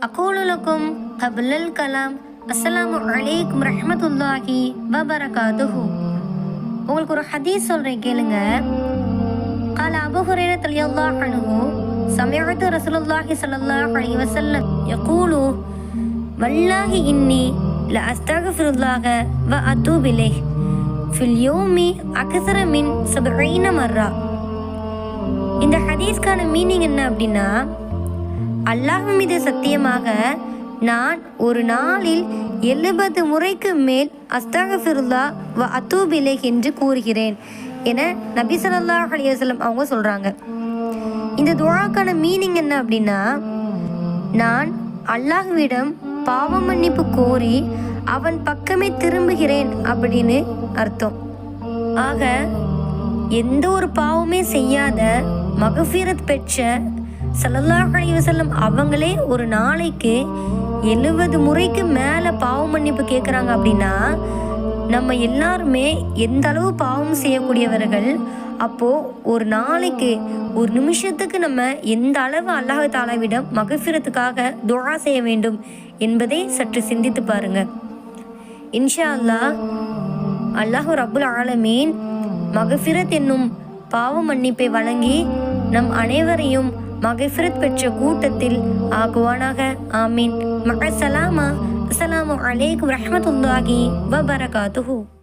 அகோலுலக்கும் கபிலல் கலாம் அஸ்ஸலாமு அலைக்கும் ரஹ்மத்துல்லாஹி வபரகாதுஹு உங்களுக்கு ஒரு ஹதீஸ் சொல்றேன் கேளுங்க قال أبو هريرة رضي الله عنه سمعت رسول الله صلى الله عليه وسلم يقول والله إني لأستغفر الله وأتوب إليه في اليوم أكثر من سبعين مرة இந்த ஹதீஸ்க்கான மீனிங் என்ன அப்படின்னா அல்லாஹ் மீது சத்தியமாக நான் ஒரு நாளில் எழுபது முறைக்கு மேல் அஸ்தகஃபிருல்லா வ அத்தூபிலே என்று கூறுகிறேன் என நபி ஸல்லல்லாஹு அலைஹி அவங்க சொல்கிறாங்க இந்த துவாக்கான மீனிங் என்ன அப்படின்னா நான் அல்லாஹ்விடம் பாவ மன்னிப்பு கோரி அவன் பக்கமே திரும்புகிறேன் அப்படின்னு அர்த்தம். ஆக எந்த ஒரு பாவமே செய்யாத மகஃபீரத் பெற்ற ஸல்லல்லாஹு அலைஹி அவங்களே ஒரு நாளைக்கு எழுபது முறைக்கு மேலே பாவ மன்னிப்பு கேட்குறாங்க அப்படின்னா நம்ம எல்லாருமே எந்த அளவு பாவம் செய்யக்கூடியவர்கள் அப்போது ஒரு நாளைக்கு ஒரு நிமிஷத்துக்கு நம்ம எந்த அளவு அல்லாஹ் தாலாவிடம் மகஃபிரத்துக்காக துழா செய்ய வேண்டும் என்பதை சற்று சிந்தித்து பாருங்க. இன்ஷா அல்லாஹ் அல்லாஹு ரபுல் ஆலமீன் மகஃபிரத் என்னும் பாவ மன்னிப்பை வழங்கி நம் அனைவரையும் மகஃபிரத் பெற்ற கூட்டத்தில் ஆகுவானாக. ஆமீன். மகசலாமா அஸ்ஸலாமு அலைக்கும் ரஹமத்துல்லாஹி வபரகாத்துஹு.